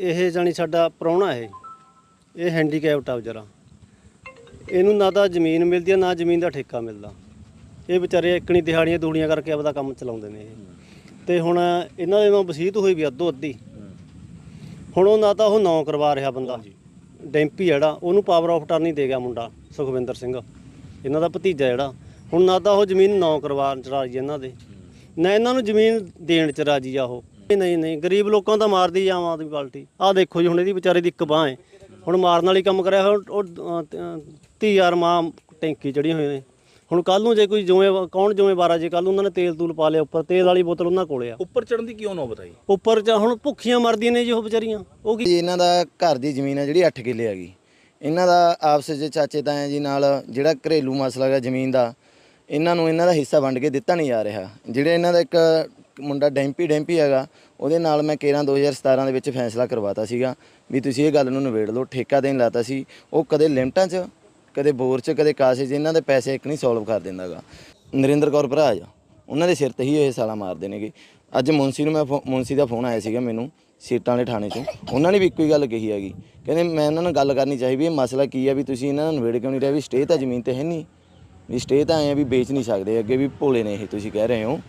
ਇਹ ਜਾਣੀ ਸਾਡਾ ਪ੍ਰਾਹੁਣਾ ਹੈ। ਇਹ ਹੈਂਡੀਕੈਪਟ ਆ ਵਿਚਾਰਾ। ਇਹਨੂੰ ਨਾ ਤਾਂ ਜ਼ਮੀਨ ਮਿਲਦੀ ਆ ਨਾ ਜ਼ਮੀਨ ਦਾ ਠੇਕਾ ਮਿਲਦਾ। ਇਹ ਵਿਚਾਰੇ ਇਕਣੀ ਦਿਹਾੜੀਆਂ ਦੂੜੀਆਂ ਕਰਕੇ ਆਪਦਾ ਕੰਮ ਚਲਾਉਂਦੇ ਨੇ ਇਹ। ਤੇ ਹੁਣ ਇਹਨਾਂ ਦੇ ਨਾਲ ਵਸੀਤ ਹੋਈ ਵੀ ਅੱਧੋ ਅੱਧੀ। ਹੁਣ ਉਹ ਨਾ ਤਾਂ ਉਹ ਨੌ ਕਰਵਾ ਰਿਹਾ ਬੰਦਾ। ਡੈਂਪੀ ਜਿਹੜਾ ਉਹਨੂੰ ਪਾਵਰ ਆਫ ਟਰਨੀ ਦੇ ਗਿਆ ਮੁੰਡਾ ਸੁਖਵਿੰਦਰ ਸਿੰਘ। ਇਹਨਾਂ ਦਾ ਭਤੀਜਾ ਜਿਹੜਾ। ਹੁਣ ਨਾ ਤਾਂ ਉਹ ਜ਼ਮੀਨ ਨੌ ਕਰਵਾ ਚ ਰਾਜੀ ਇਹਨਾਂ ਦੇ। ਨਾ ਇਹਨਾਂ ਨੂੰ ਜ਼ਮੀਨ ਦੇਣ ਚ ਰਾਜੀ ਆ ਉਹ। ਨਹੀਂ, ਨਹੀਂ ਨਹੀਂ ਗਰੀਬ ਲੋਕਾਂ ਦਾ ਮਾਰਦੀ ਆ ਆਮ ਆਦਮੀ ਪਾਰਟੀ। ਆਹ ਦੇਖੋ ਜੀ ਹੁਣ ਇਹਦੀ ਵਿਚਾਰੇ ਦੀ ਇੱਕ ਬਾਹ ਹੈ। ਹੁਣ ਮਾਰਨ ਵਾਲੀ ਕੰਮ ਕਰਿਆ ਹੋਇਆ, ਉਹ ਅਹ, ਤ- ਧੀ ਯਾਰ ਮਾਂ ਟੈਂਕੀ ਚੜੀ ਹੋਏ ਨੇ। ਹੁਣ ਕੱਲ ਨੂੰ ਜੇ ਕੋਈ ਜਿਵੇਂ ਕੌਣ ਜ਼ਿੰਮੇਵਾਰ ਆ ਜੇ? ਕੱਲ ਉਹਨਾਂ ਨੇ ਤੇਲ ਤੂਲ ਪਾ ਲਿਆ ਉੱਪਰ ਤੇਲ ਵਾਲੀ ਬੋਤਲ ਉਹਨਾਂ ਕੋਲੇ ਆ। ਉੱਪਰ ਚੜਨ ਦੀ ਕਿਉਂ ਨੌਬਤ ਆਈ ਉੱਪਰ ਚ ਹੁਣ ਭੁੱਖੀਆਂ ਮਰਦੀਆਂ ਨੇ ਜੀ ਉਹ ਵਿਚਾਰੀਆਂ। ਉਹ ਕੀ ਜੀ ਇਹਨਾਂ ਦਾ ਘਰ ਦੀ ਜ਼ਮੀਨ ਹੈ ਜਿਹੜੀ 8 ਕਿੱਲੇ ਹੈਗੀ ਇਹਨਾਂ ਦਾ ਆਪਸ ਵਿੱਚ ਚਾਚੇ ਤਾਇਆ ਜੀ ਨਾਲ ਜਿਹੜਾ ਘਰੇਲੂ ਮਸਲਾ ਹੈਗਾ ਜ਼ਮੀਨ ਦਾ ਇਹਨਾਂ ਨੂੰ ਇਹਨਾਂ ਦਾ ਹਿੱਸਾ ਵੰਡ ਕੇ ਦਿੱਤਾ ਨਹੀਂ ਜਾ ਰਿਹਾ। ਜਿਹੜੇ ਇਹਨਾਂ ਦਾ ਇੱਕ ਮੁੰਡਾ ਡੈਂਪੀ ਡੈਂਪੀ ਹੈਗਾ, ਉਹਦੇ ਨਾਲ ਮੈਂ 13 2017 ਦੇ ਵਿੱਚ ਫੈਸਲਾ ਕਰਵਾਤਾ ਸੀਗਾ ਵੀ ਤੁਸੀਂ ਇਹ ਗੱਲ ਨੂੰ ਨਿਬੇੜ ਲਓ, ਠੇਕਾ ਦੇਣ ਲਾਤਾ ਸੀ, ਉਹ ਕਦੇ ਲਿਮਟਾਂ 'ਚ, ਕਦੇ ਬੋਰ 'ਚ, ਕਦੇ ਕਾਸੇ 'ਚ, ਇਹਨਾਂ ਦੇ ਪੈਸੇ ਇੱਕ ਨਹੀਂ ਸੋਲਵ ਕਰ ਦਿੰਦਾਗਾ। ਨਰਿੰਦਰ ਕੌਰ ਭਰਾ ਆ, ਉਹਨਾਂ ਦੇ ਸਿਰ ਤੇ ਹੀ ਇਹ ਸਾਲਾ ਮਾਰਦੇ ਨੇਗੇ ਅੱਜ ਮੁੰਸੀ ਨੂੰ ਮੈਂ ਫੋ- ਮੁੰਸੀ ਦਾ ਫੋਨ ਆਇਆ ਸੀਗਾ ਮੈਨੂੰ, ਸੀਟਾਂ ਵਾਲੇ ਥਾਣੇ 'ਚੋਂ, ਉਹਨਾਂ ਨੇ ਵੀ ਇੱਕੋ ਹੀ ਗੱਲ ਕਹੀ ਹੈਗੀ, ਕਹਿੰਦੇ ਮੈਂ ਇਹਨਾਂ ਨਾਲ ਗੱਲ ਕਰਨੀ ਚਾਹੀ ਵੀ ਇਹ ਮਸਲਾ ਕੀ ਆ ਵੀ ਤੁਸੀਂ ਇਹਨਾਂ ਨੂੰ ਨਿਬੇੜ ਕਿਉਂ ਨਹੀਂ ਰਿਹਾ, ਵੀ ਸਟੇ ਤਾਂ ਜ਼ਮੀਨ ਤੇ ਹੈ ਨਹੀਂ, ਵੀ ਸਟੇ ਤਾਂ ਐ ਆ ਵੀ ਵੇਚ ਨਹੀਂ ਸਕਦੇ, ਅੱਗੇ ਵੀ ਭੋਲੇ ਨੇ ਇਹ ਤੁਸੀਂ ਕਹਿ ਰਹੇ ਹੋ।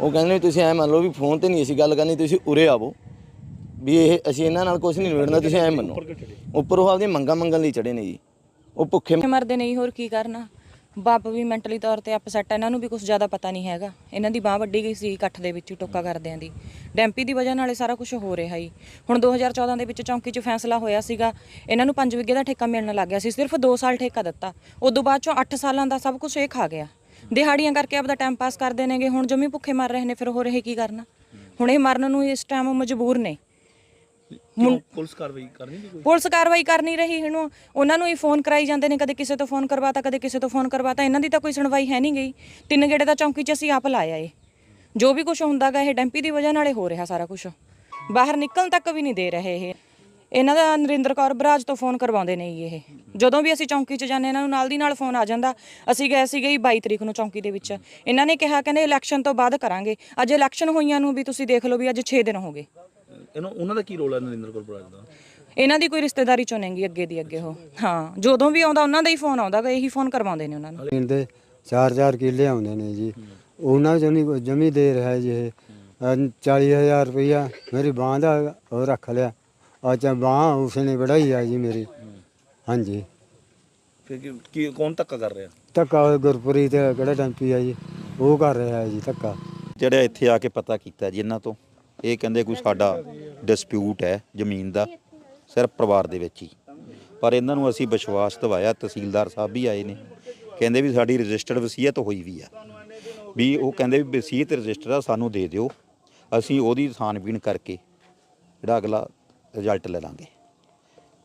ਉਹ ਕਹਿੰਦੇ ਨੇ ਤੁਸੀਂ ਐ ਮੰਨ ਲਓ ਵੀ ਫੋਨ ਤੇ ਨਹੀਂ ਅਸੀਂ ਗੱਲ ਕਰਨੀ, ਤੁਸੀਂ ਉਰੇ ਆਵੋ। ਵੀ ਇਹ, ਅਸੀਂ ਇਹਨਾਂ ਨਾਲ ਕੁਝ ਨਹੀਂ ਨਿਬੇੜਨਾ ਤੁਸੀਂ ਐ ਮੰਨੋ। ਉੱਪਰ ਉਹ ਆਪਦੀਆਂ ਮੰਗਾਂ ਮੰਗਣ ਲਈ ਚੜੇ ਨੇ ਜੀ। ਉਹ ਭੁੱਖੇ ਮਰਦੇ ਨਹੀਂ ਹੋਰ ਕੀ ਕਰਨਾ? ਬਾਪ ਵੀ ਮੈਂਟਲੀ ਤੌਰ ਤੇ ਅਪਸੈਟ ਇਹਨਾਂ ਨੂੰ ਵੀ ਕੁਝ ਜ਼ਿਆਦਾ ਪਤਾ ਨਹੀਂ ਹੈਗਾ। ਇਹਨਾਂ ਦੀ ਬਾਹ ਵੱਡੀ ਗਈ ਸੀ ਇਕੱਠ ਦੇ ਵਿੱਚ ਟੋਕਾ ਕਰਦਿਆਂ ਦੀ। ਡੈਂਪੀ ਦੀ ਵਜ੍ਹਾ ਨਾਲ ਇਹ ਸਾਰਾ ਕੁਝ ਹੋ ਰਿਹਾ ਹੀ ਹੁਣ 2014 ਦੇ ਵਿੱਚ ਚੌਂਕੀ 'ਚ ਫੈਸਲਾ ਹੋਇਆ ਸੀਗਾ। ਇਹਨਾਂ ਨੂੰ 5 ਵਿਗੇ ਦਾ ਠੇਕਾ ਮਿਲਣ ਲੱਗ ਗਿਆ ਸੀ, ਸਿਰਫ 2 ਸਾਲ ਠੇਕਾ ਦਿੱਤਾ। ਉਦੋਂ ਬਾਅਦ ਚੋਂ 8 ਸਾਲਾਂ ਦਾ ਸਭ ਕੁਝ ਇਹ ਖਾ ਗਿਆ। ਦਿਹਾੜੀਆਂ ਕਰਕੇ ਆਪਦਾ ਟਾਈਮ ਪਾਸ ਕਰਦੇ ਨੇਗੇ ਹੁਣ ਜਮੀ ਭੁੱਖੇ ਮਰ ਰਹੇ ਨੇ ਫਿਰ ਹੋ ਰਹੇ ਕੀ ਕਰਨਾ? ਹੁਣ ਇਹ ਮਰਨ ਨੂੰ ਇਸ ਟਾਈਮ ਮਜਬੂਰ ਨੇ। ਪੁਲਿਸ ਕਾਰਵਾਈ ਕਰਨੀ ਨਹੀਂ ਕੋਈ? ਪੁਲਿਸ ਕਾਰਵਾਈ ਕਰ ਨਹੀਂ ਰਹੀ ਹੁਣ ਉਹਨਾਂ ਨੂੰ ਹੀ ਫੋਨ ਕਰਾਈ ਜਾਂਦੇ ਨੇ ਕਦੇ ਕਿਸੇ ਤੋਂ ਫੋਨ ਕਰਵਾਤਾ ਕਦੇ ਕਿਸੇ ਤੋਂ ਫੋਨ ਕਰਵਾਤਾ। ਇਹਨਾਂ ਦੀ ਤਾਂ ਕੋਈ ਸੁਣਵਾਈ ਹੈ ਨਹੀਂ ਗਈ। ਤਿੰਨ ਗੇੜੇ ਦਾ ਚੌਂਕੀ 'ਚ ਅਸੀਂ ਆਪ ਲਾਇਆ ਏ। ਜੋ ਵੀ ਕੁਝ ਹੁੰਦਾਗਾ ਇਹ ਡੈਂਪੀ ਦੀ ਵਜ੍ਹਾ ਨਾਲੇ ਹੋ ਰਿਹਾ ਸਾਰਾ ਕੁਝ ਬਾਹਰ ਨਿਕਲਣ ਤੱਕ ਵੀ ਨਹੀਂ ਦੇ ਰਹੇ ਇਹ। ਇਹਨਾਂ ਦਾ ਨਰਿੰਦਰ ਕੌਰ ਬਰਾਜ ਤੋਂ ਫੋਨ ਕਰਵਾਉਂਦੇ ਨੇ ਜੀ ਇਹ। ਜਦੋਂ ਵੀ ਅਸੀਂ ਚੌਂਕੀ 'ਚ ਜਾਂਦੇ ਇਹਨਾਂ ਨੂੰ ਨਾਲ ਦੀ ਨਾਲ ਫੋਨ ਆ ਜਾਂਦਾ। ਅਸੀਂ ਗਏ ਸੀਗੇ ਜੀ 22 ਤਰੀਕ ਨੂੰ ਚੌਂਕੀ ਦੇ ਵਿੱਚ। ਇਹਨਾਂ ਨੇ ਕਿਹਾ ਕਹਿੰਦੇ ਇਲੈਕਸ਼ਨ ਤੋਂ ਬਾਅਦ ਕਰਾਂਗੇ। ਅੱਜ ਇਲੈਕਸ਼ਨ ਹੋਈਆਂ ਨੂੰ ਵੀ ਤੁਸੀਂ ਦੇਖ ਲਓ ਵੀ ਅੱਜ 6 ਦਿਨ ਹੋ ਗਏ। ਇਹਨਾਂ ਉਹਨਾਂ ਦਾ ਕੀ ਰੋਲ ਹੈ ਨਰਿੰਦਰ ਕੌਰ ਬਰਾਜ ਦਾ? ਇਹਨਾਂ ਦੀ ਕੋਈ ਰਿਸ਼ਤੇਦਾਰੀ ਚੋਂ ਨਹੀਂਗੀ ਅੱਗੇ ਦੀ ਅੱਗੇ ਉਹ। ਹਾਂ ਜਦੋਂ ਵੀ ਆਉਂਦਾ ਉਹਨਾਂ ਦਾ ਹੀ ਫੋਨ ਆਉਂਦਾ ਗਾ ਇਹੀ ਫੋਨ ਕਰਵਾਉਂਦੇ ਨੇ ਉਹਨਾਂ ਨੂੰ। ਜ਼ਮੀਨ ਦੇ ਚਾਰ ਚਾਰ ਕਿੱਲੇ ਆਉਂਦੇ ਨੇ ਜੀ। ਉਹਨਾਂ ਕੋਈ ਜਮੀ ਦੇ ਰਿਹਾ ਜੀ ਇਹ। 40000 ਰੁਪਇਆ ਮੇਰੀ ਬਾਂਹ ਦਾ ਉਹ ਰੱਖ ਲਿਆ। ਅੱਛਾ ਬਾਂਹ ਉਸਨੇ ਵੜਾਈ ਆ ਜੀ ਮੇਰੀ। ਹਾਂਜੀ। ਫਿਰ ਕੀ- ਕੀ ਕੌਣ ਧੱਕਾ ਕਰ ਰਿਹਾ? ਧੱਕਾ ਉਹ ਗੁਰਪ੍ਰੀਤ ਕਿਹੜਾ ਟੈਂਪੀ ਆ ਜੀ? ਉਹ ਕਰ ਰਿਹਾ ਹੈ ਜੀ ਧੱਕਾ। ਜਿਹੜਾ ਇੱਥੇ ਆ ਕੇ ਪਤਾ ਕੀਤਾ ਜੀ ਇਹਨਾਂ ਤੋਂ ਇਹ ਕਹਿੰਦੇ ਕੋਈ ਸਾਡਾ ਡਿਸਪਿਊਟ ਹੈ ਜ਼ਮੀਨ ਦਾ ਸਿਰਫ ਪਰਿਵਾਰ ਦੇ ਵਿੱਚ ਹੀ। ਪਰ ਇਹਨਾਂ ਨੂੰ ਅਸੀਂ ਵਿਸ਼ਵਾਸ ਦਿਵਾਇਆ ਤਹਿਸੀਲਦਾਰ ਸਾਹਿਬ ਵੀ ਆਏ ਨੇ। ਕਹਿੰਦੇ ਵੀ ਸਾਡੀ ਰਜਿਸਟਰਡ ਵਸੀਅਤ ਹੋਈ ਵੀ ਆ। ਵੀ ਉਹ ਕਹਿੰਦੇ ਵੀ ਵਸੀਅਤ ਰਜਿਸਟਰ ਆ ਸਾਨੂੰ ਦੇ ਦਿਓ। ਅਸੀਂ ਉਹਦੀ ਛਾਣਬੀਣ ਕਰਕੇ ਜਿਹੜਾ ਅਗਲਾ ਰਿਜ਼ਲਟ ਲੈ ਲਾਂਗੇ।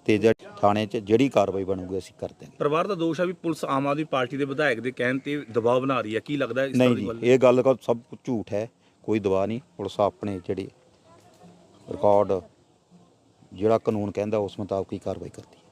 ਤੇ ਜੇ ਥਾਣੇ 'ਚ ਜਿਹੜੀ ਕਾਰਵਾਈ ਬਣੂਗੀ ਅਸੀਂ ਕਰ ਦਿਆਂਗੇ। ਪਰਿਵਾਰ ਦਾ ਦੋਸ਼ ਹੈ ਵੀ ਪੁਲਿਸ ਆਮ ਆਦਮੀ ਪਾਰਟੀ ਦੇ ਵਿਧਾਇਕ ਦੇ ਕਹਿਣ ਤੇ ਦਬਾਅ ਬਣਾ ਰਹੀ ਹੈ ਕੀ ਲੱਗਦਾ ਇਸ ਤਰ੍ਹਾਂ ਨਹੀਂ ਦੀ ਜੀ ਗੱਲ ਇਹ ਗੱਲ ਕੋ ਸਭ ਕੁਝ ਝੂਠ ਹੈ ਕੋਈ ਦਵਾ ਨਹੀਂ। ਪੁਲਿਸ ਆਪਣੇ ਜਿਹੜੇ ਰਿਕਾਰਡ ਜਿਹੜਾ ਕਾਨੂੰਨ ਕਹਿੰਦਾ ਉਸ ਮੁਤਾਬਕ ਹੀ ਕਾਰਵਾਈ ਕਰਦੀ ਹੈ।